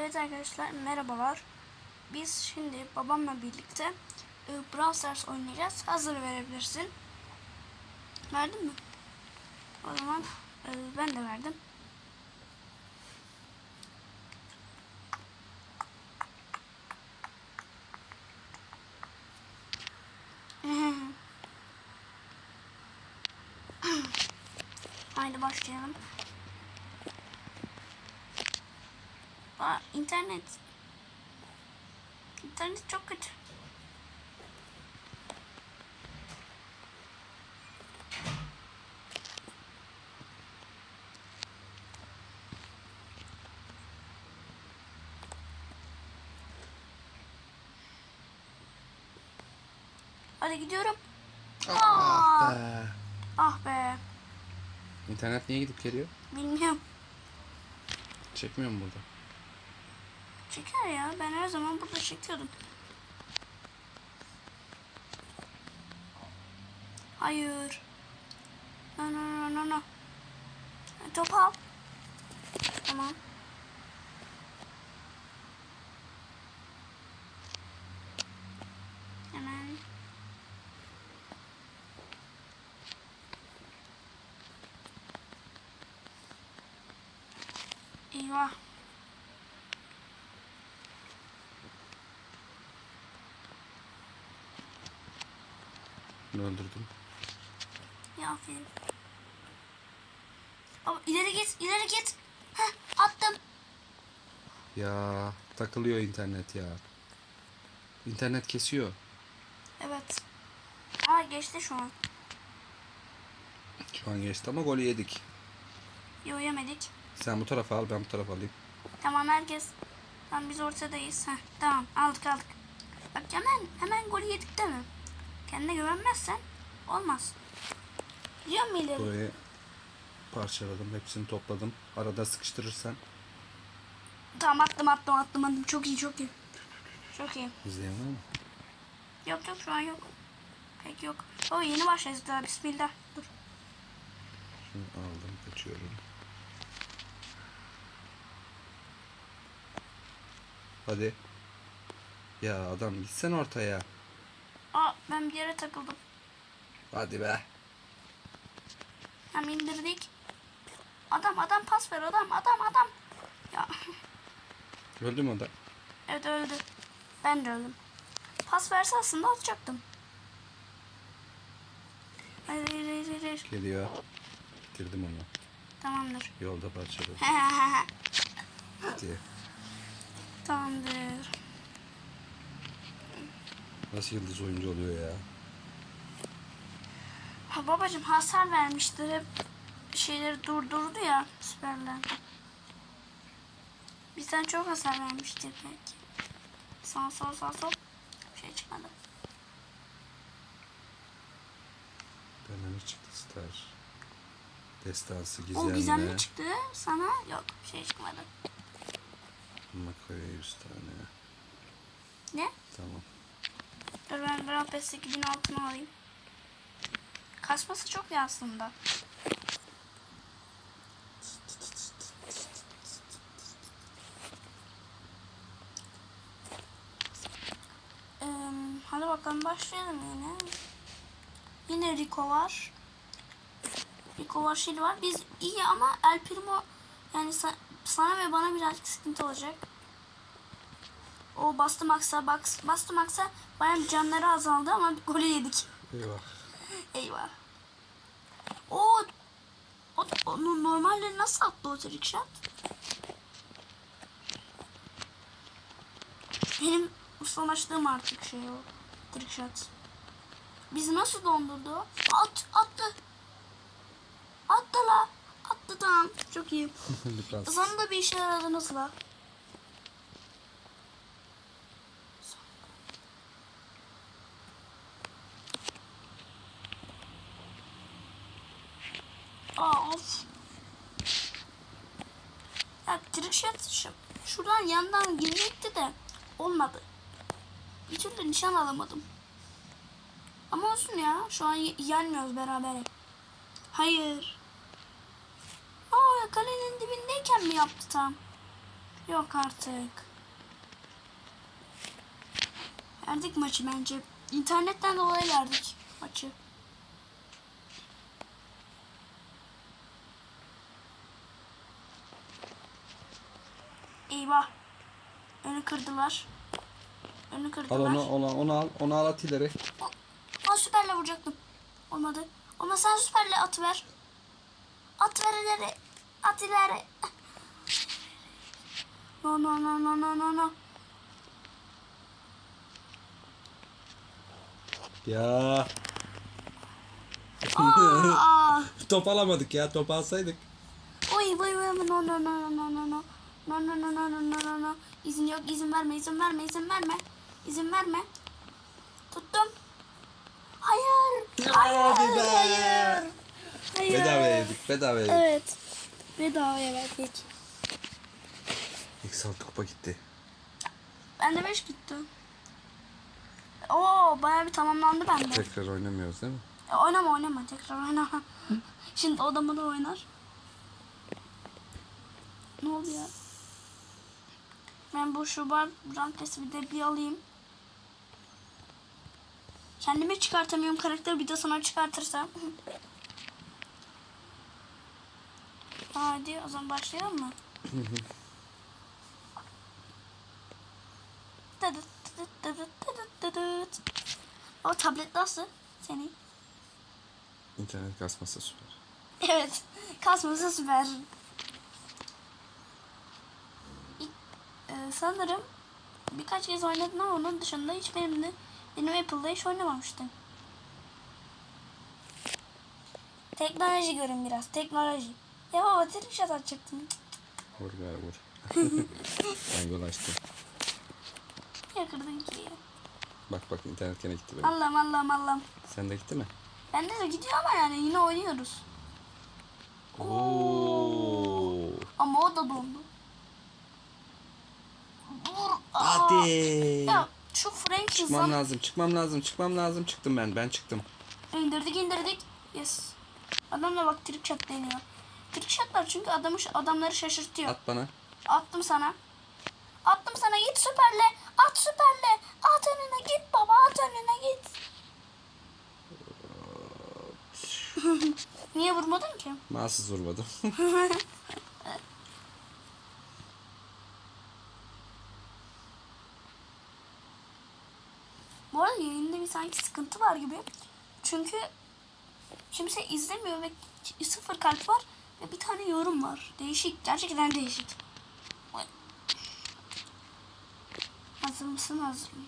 Evet arkadaşlar merhabalar. Biz şimdi babamla birlikte e, Brawl Stars oynayacağız. Hazır verebilirsin. Verdin mi? O zaman e, ben de verdim. Haydi başlayalım. Aa, internet. İnternet çok kötü. Hadi gidiyorum. Ah be. Ah be. İnternet niye gidip geliyor? Bilmiyorum. Çekmiyor mu burada? Çeker ya. Ben her zaman burada çekiyordum. Hayır. No no no no no. Top al. Tamam. Hemen. Eyvah. Bunu öldürdüm. Ya aferin. Ama ileri git, ileri git. Heh, attım. Ya takılıyor internet ya. İnternet kesiyor. Evet. Aa geçti şu an. Şu an geçti ama golü yedik. Yo yemedik. Sen bu tarafa al ben bu tarafa alayım. Tamam herkes. Tamam biz ortadayız. Heh, tamam aldık aldık. Bak hemen hemen golü yedik değil mi? Kendine güvenmezsen olmaz. Gidiyor mu ileri? Burayı parçaladım. Hepsini topladım. Arada sıkıştırırsan Tamam attım attım attım attım. Çok iyi çok iyi. Çok iyi. izleyen var mı? Yok yok şu an yok. Pek yok. O yeni başlayacağız daha bismillah. Dur. Şunu aldım kaçıyorum. Hadi. Ya adam gitsen ortaya. Ben bir yere takıldım. Hadi be. Hem indirdik. Adam adam pas ver adam adam adam. Ya Öldü mü o da? evet öldü. Ben de öldüm. Pas verse aslında atacaktım. Hayır hayır hayır hayır. Geliyor. Bitirdim onu. Tamamdır. Yolda parçaladım. Hadi. Tamamdır. Nasıl yıldız oyuncu oluyor ya? Ha, babacım hasar vermiştir hep şeyleri durdurdu ya süperler. Bizden çok hasar vermiştir belki. Sağ sol sağ sol. Bir şey çıkmadı. Benden ne çıktı Star? Destansı gizemli. O gizemli çıktı sana. Yok bir şey çıkmadı. Makoya 100 tane. Ne? Tamam. Dur ben Brawl Pass 2000 altına alayım. Kasması çok iyi aslında. Hadi bakalım başlayalım yine. Yine Rico var. Rico var, Shelly var. Biz iyi ama El Primo yani sa- sana ve bana birazcık sıkıntı olacak. O bastı Max'a bas, bastı Max'a bayağı canları azaldı ama bir golü yedik. Eyvah. Eyvah. O o, o normalde nasıl attı o trick shot? Benim ustalaştığım artık şey o. Trick shot. Bizi nasıl dondurdu? At, attı. Attı la. Attı tamam. Çok iyi. Biraz. Sonunda bir işe yaradınız la. Aa, of. Ya trickshot şu, şuradan yandan girecekti de olmadı. Bir türlü nişan alamadım. Ama olsun ya. Şu an yenmiyoruz beraber. Hayır. Aa kalenin dibindeyken mi yaptı tam? Yok artık. Verdik maçı bence. İnternetten dolayı verdik maçı. Eyvah. Önü kırdılar. Önü Al kırdılar. onu, onu, onu al. Onu al at ileri. Aa süperle vuracaktım. Olmadı. Ama sen süperle at ver. At ver ileri. At ileri. No no no no no no no. Ya. Aa. top alamadık ya. Top alsaydık. Oy oy oy no no no no no no no. No no no no no no no. İzin yok izin verme izin verme izin verme. İzin verme. Tuttum. Hayır. Hayır. Be. Hayır. Hayır. Bedava yedik. Bedava yedik. Evet. Bedavaya verdik. İlk salt kupa gitti. Ben de 5 gitti. Oo bayağı bir tamamlandı bende. Tekrar oynamıyoruz değil mi? E, oynama oynama tekrar oynama. Şimdi odamı da oynar. Ne oldu ya? Ben bu şubar rankesi bir de bir alayım. Kendime çıkartamıyorum karakteri bir de sana çıkartırsam. Hadi o zaman başlayalım mı? O tablet nasıl? Senin. İnternet kasması süper. Evet. Kasması süper. Sanırım birkaç kez oynadım ama onun dışında hiç benim de benim Apple'da hiç oynamamıştım. Teknoloji görün biraz. Teknoloji. Ya baba trickshot atacaktım. Vur gari vur. ben gol açtım. Niye kırdın ki? Bak bak internet gene gitti benim. Allah'ım Allah'ım Allah'ım. Sende gitti mi? Bende de gidiyor ama yani yine oynuyoruz. Oo. Ama o da dondu. Hadi. Ya şu Frank Çıkmam hızlan lazım, çıkmam lazım, çıkmam lazım. Çıktım ben, ben çıktım. indirdik indirdik. Yes. Adam da bak trick shot deniyor. Trick shotlar çünkü adamı, adamları şaşırtıyor. At bana. Attım sana. Attım sana git süperle. At süperle. At önüne git baba at önüne git. Niye vurmadın ki? Mahsus vurmadım. Bu arada yayında bir sanki sıkıntı var gibi. Çünkü kimse izlemiyor ve sıfır kalp var ve bir tane yorum var. Değişik. Gerçekten değişik. Hazır mısın? Hazırım.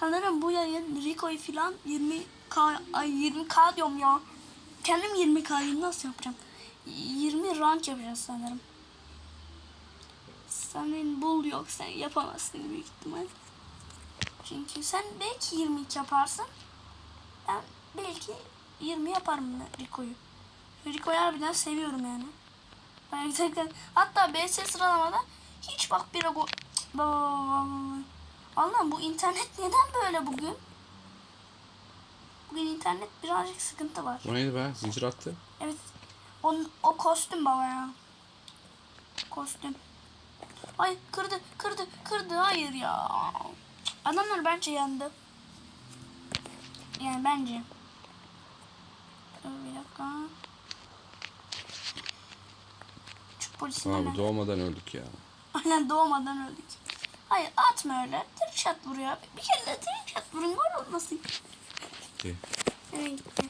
Sanırım bu yayın Rico'yu filan 20k ay 20k diyorum ya. Kendim 20k'yı nasıl yapacağım? 20 rank yapacağız sanırım. Senin bul yok sen yapamazsın büyük ihtimal. Çünkü sen belki 22 yaparsın. Ben belki 20 yaparım Rico'yu. Rico'yu harbiden seviyorum yani. Ben gerçekten hatta BS sıralamada hiç bak bir go... Baba baba baba. Allah'ım bu internet neden böyle bugün? Bugün internet birazcık sıkıntı var. o neydi be? Zincir attı. Evet. O, o kostüm baba ya. Kostüm. Ay kırdı kırdı kırdı hayır ya. Adamlar bence yandı. Yani bence. Dur bir dakika. Şu polisin Abi hemen. doğmadan öldük ya. Aynen doğmadan öldük. Hayır atma öyle. Trickshot vuruyor. Bir kere de trickshot vurun gol olmasın. Gitti. Evet gitti.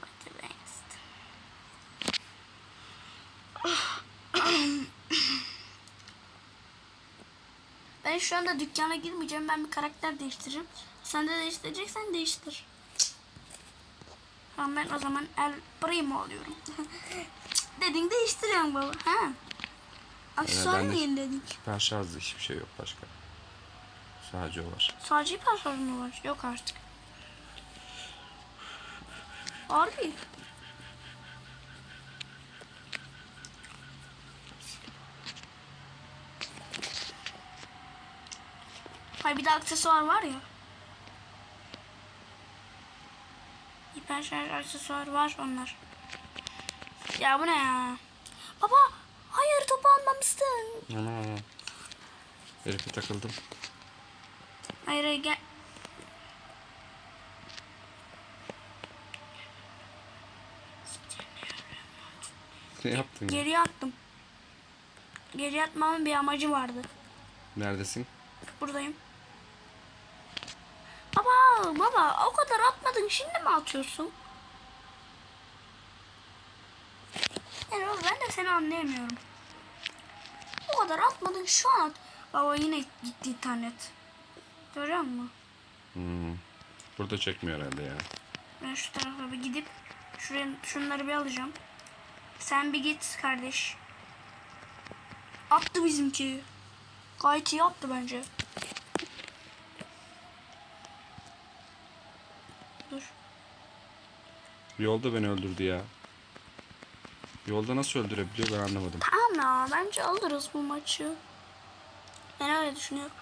Hadi best. Ben şu anda dükkana girmeyeceğim. Ben bir karakter değiştireceğim. Sen de değiştireceksen değiştir. Tamam ben o zaman El Primo alıyorum. Dedin değiştiriyorum baba. Ha? Aksesuarı ben mı yeniledin? Süper şarjlı hiçbir şey yok başka. Sadece o var. Sadece hiper mı var? Yok artık. Harbi. Hay bir de aksesuar var ya. Hiper şarj aksesuar var onlar. Ya bu ne ya? Baba hayır topu almamışsın. Ana. Herife takıldım. Hayır hayır gel. Ne yaptın ya? Geriye attım. Geriye atmamın bir amacı vardı. Neredesin? Buradayım. Baba baba o kadar atmadın şimdi mi atıyorsun? Yani baba, ben de seni anlayamıyorum. O kadar atmadın şu an at. Baba yine gitti internet. Görüyor musun? Hmm. Burada çekmiyor herhalde ya. Ben şu tarafa bir gidip şuraya şunları bir alacağım. Sen bir git kardeş. Attı bizimki. Gayet iyi attı bence. Dur. Yolda beni öldürdü ya. Yolda nasıl öldürebiliyor ben anlamadım. Ya bence alırız bu maçı. Ben öyle düşünüyorum.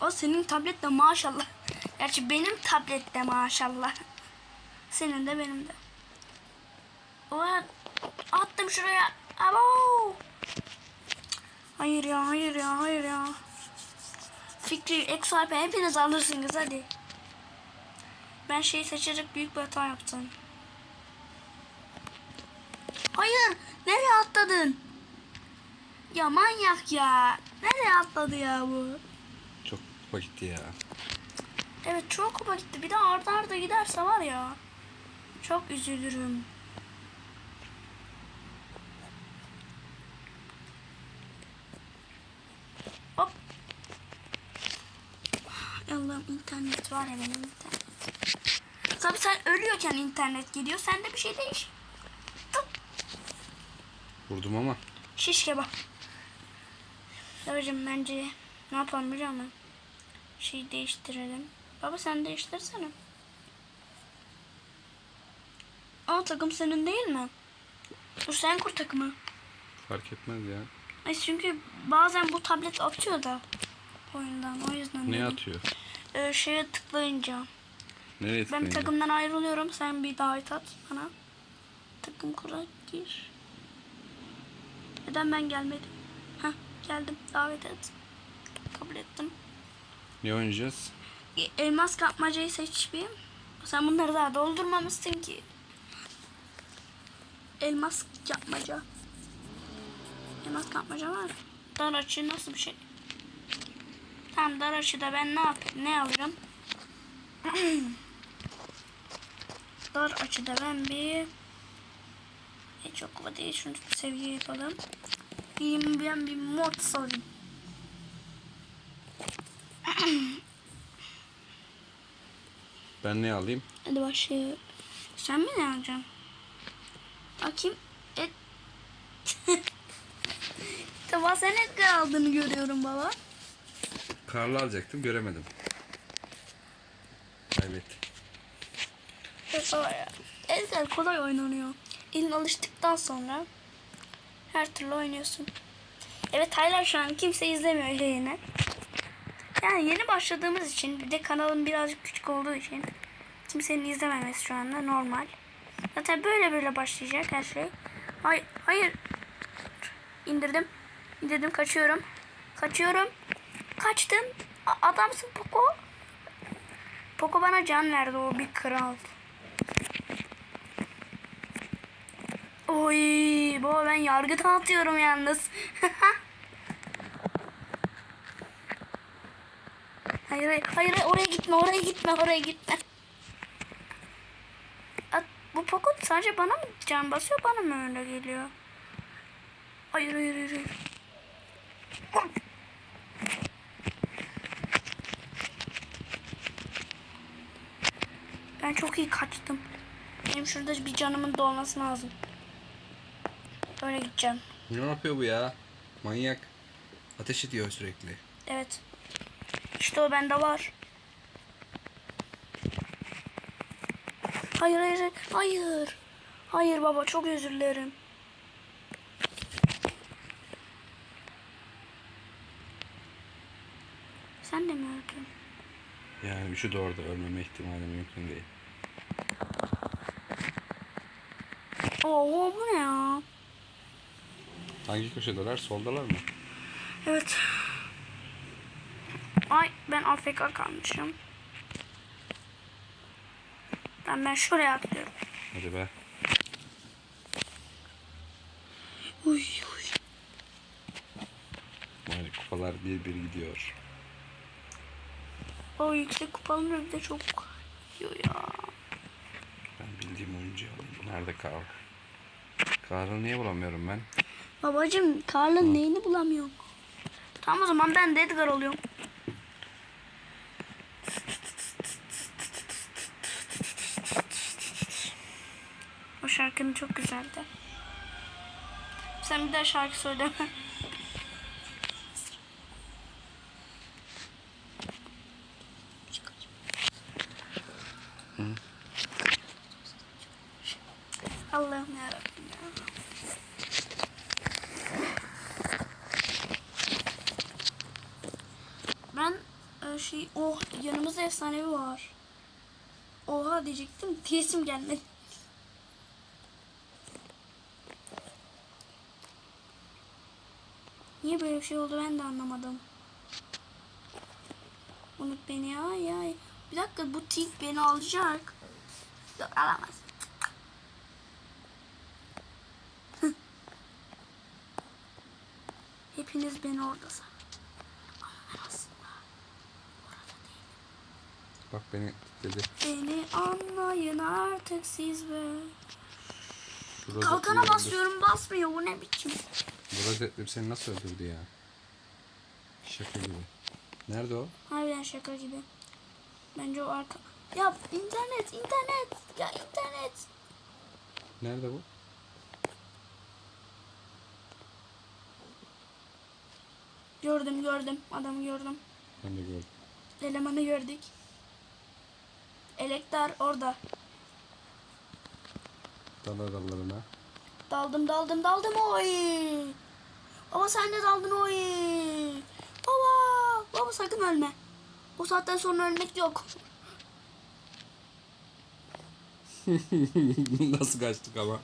O senin tablette maşallah. Gerçi benim tablette maşallah. Senin de benim de. O attım şuraya. Abo. Hayır ya hayır ya hayır ya. Fikri Exalpe hepiniz alırsınız hadi. Ben şeyi seçerek büyük bir hata yaptım. Hayır. Nereye atladın? Ya manyak ya. Nereye atladı ya bu? Çok vakitti ya. Evet çok kupa gitti. Bir de arda arda giderse var ya. Çok üzülürüm. Hop. Allah'ım internet var ya benim internet. Tabii sen ölüyorken internet gidiyor. Sende bir şey değiş. Vurdum ama. Şiş kebap. Babacım bence ne yapalım biliyor musun? Şeyi değiştirelim. Baba sen değiştirsene. Aa takım senin değil mi? Dur sen kur takımı. Fark etmez ya. Ay çünkü bazen bu tablet atıyor da oyundan o yüzden. Ne dedim. atıyor? Ee, şeye tıklayınca. Nereye Ben tıklayınca? takımdan ayrılıyorum. Sen bir davet at bana. Takım kura gir. Neden ben gelmedim? Hah geldim. Davet et. Kabul ettim. Ne oynayacağız? E, Elmas kapmacayı seç bir. Sen bunları daha doldurmamışsın ki. Elmas yapmaca. Elmas kapmaca var. Dar açı nasıl bir şey? Tamam dar açıda ben ne yap ne alırım? dar açıda ben bir hiç okula değil şunu bir seviye yapalım. Bir, ben bir mod alayım. Ben ne alayım? Hadi başlayalım. Sen mi ne alacaksın? Bakayım. Et. tamam sen Edgar aldığını görüyorum baba. Karlı alacaktım göremedim. Kaybettik. Evet. Edgar kolay oynanıyor. Elin alıştıktan sonra her türlü oynuyorsun. Evet hala şu an kimse izlemiyor yayını. Yani yeni başladığımız için bir de kanalım birazcık küçük olduğu için kimsenin izlememesi şu anda normal. Zaten böyle böyle başlayacak her şey. Hayır, hayır. İndirdim. İndirdim kaçıyorum. Kaçıyorum. Kaçtım. A- adamsın Poco. Poco bana can verdi o bir kral. Oy baba ben yargı dağıtıyorum yalnız. hayır, hayır hayır oraya gitme oraya gitme oraya gitme. At, bu Poco sadece bana mı can basıyor bana mı öyle geliyor? Hayır hayır hayır. hayır. Ben çok iyi kaçtım. Benim şurada bir canımın dolması lazım. Böyle gideceğim. Ne yapıyor bu ya? Manyak. Ateş ediyor sürekli. Evet. İşte o bende var. Hayır hayır hayır. hayır. Baba çok özür dilerim. Sen de mi öldün? Yani üçü de orada ölmeme ihtimali mümkün değil. Oo bu ne ya? Hangi köşedeler? Soldalar mı? Evet. Ay ben AFK kalmışım. Ben ben şuraya atlıyorum. Hadi be. Uy uy. Vay kupalar bir bir gidiyor. O yüksek kupalı bir de çok yiyor ya. Ben bildiğim oyuncuyu alayım. Nerede Karl? Karl'ı niye bulamıyorum ben? Babacım Karl'ın neyini bulamıyorum. Tamam o zaman ben de Edgar oluyorum. O şarkının çok güzeldi. Sen bir daha şarkı söyleme. Allah'ım yarabbim ya. Ben e, şey oh yanımızda efsanevi var. Oha diyecektim diyesim gelmedi. Niye böyle bir şey oldu ben de anlamadım. Unut beni ya ya. Bir dakika bu tik beni alacak. Yok alamaz. Hepiniz beni orada sanın. Ama ben aslında orada değilim. Bak beni dedi. Beni anlayın artık siz be. Şu Kalkana basıyorum basmıyor bu ne biçim. öldür. Bu rozetleri seni nasıl öldürdü ya? Şaka gibi. Nerede o? Harbiden şaka gibi. Bence o arka... Ya internet internet. Ya internet. Nerede bu? Gördüm gördüm. Adamı gördüm. Ben de gördüm. Elemanı gördük. Elektar orada. Dalar dallarına. Daldım daldım daldım oy. Baba sen de daldın oy. Baba. Baba sakın ölme. Bu saatten sonra ölmek yok. Nasıl kaçtık ama?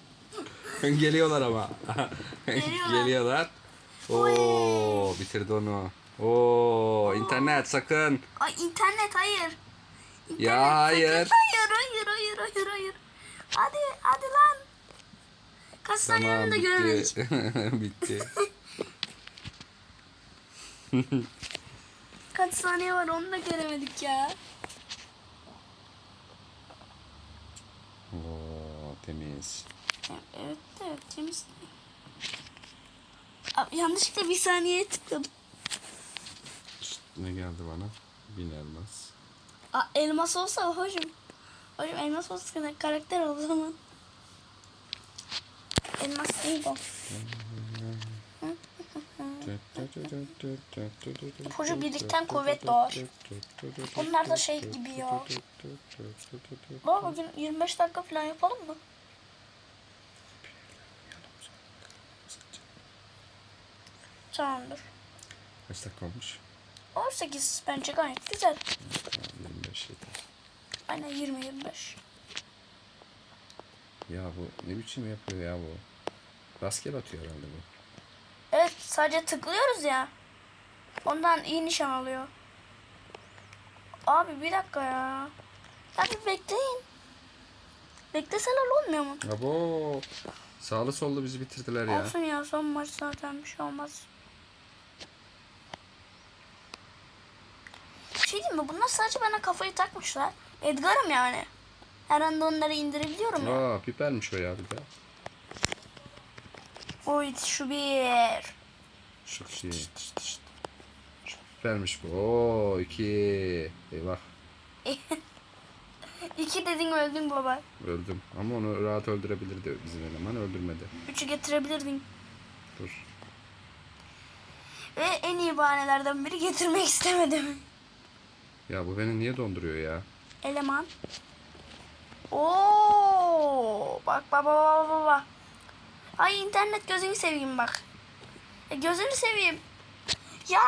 Geliyorlar ama. Geliyorlar. Geliyorlar. Oo, bitirdi onu. Oo, internet sakın. Ay internet hayır. İnternet Ya, hayır. Hayır hayır hayır hayır hayır. Hadi hadi lan. Kaç saniye Tamam önünde göremedik. bitti. Kaç saniye var onu da göremedik ya. Oo, temiz. Evet evet temiz. Abi, yanlışlıkla bir saniyeye tıkladım. Ne geldi bana? Bin elmas. Aa, elmas olsa hocam. Hocam elmas olsa karakter o zaman. Elmas değil o. Hoca birlikten kuvvet doğar. Bunlar da şey gibi ya. Baba bugün 25 dakika falan yapalım mı? Tamamdır. Kaç dakika olmuş? 18 bence gayet güzel. 25 yeter. Aynen 20-25. Ya bu ne biçim yapıyor ya bu? Rastgele atıyor herhalde bu. Evet sadece tıklıyoruz ya. Ondan iyi nişan alıyor. Abi bir dakika ya. Bir bekleyin. Bekleseler olmuyor mu? Abo. Sağlı sollu bizi bitirdiler ya. Olsun ya son maç zaten bir şey olmaz. Diyeyim mi? Bunlar sadece bana kafayı takmışlar. Edgar'ım yani. Her anda onları indirebiliyorum ya. Aa pipermiş o ya de. Oy şu bir. Şu. Şu pipermiş bu. Oo iki. Eyvah. İki dedin öldün baba. Öldüm. Ama onu rahat öldürebilirdi bizim eleman. Öldürmedi. Üçü getirebilirdin. Dur. Ve en iyi bahanelerden biri getirmek istemedim. Ya bu beni niye donduruyor ya? Eleman. Oo, bak baba baba baba. Ay internet gözünü seveyim bak. E, gözünü seveyim. Ya.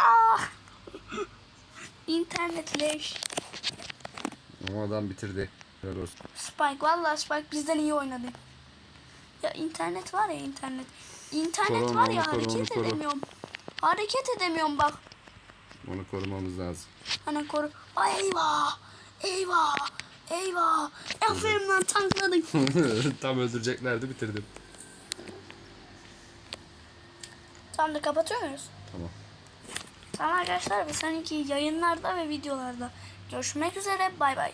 İnternet leş. O adam bitirdi. Helal olsun. Spike vallahi Spike bizden iyi oynadı. Ya internet var ya internet. İnternet Koru onu, var ya koru, hareket koru. edemiyorum. Hareket edemiyorum bak. Onu korumamız lazım. Hani koru. Ay eyvah. Eyvah. Eyvah. Aferin lan tankladık. Tam öldüreceklerdi bitirdim. Tamamdır kapatıyor muyuz? Tamam. Tamam arkadaşlar bir sonraki yayınlarda ve videolarda görüşmek üzere. Bay bay.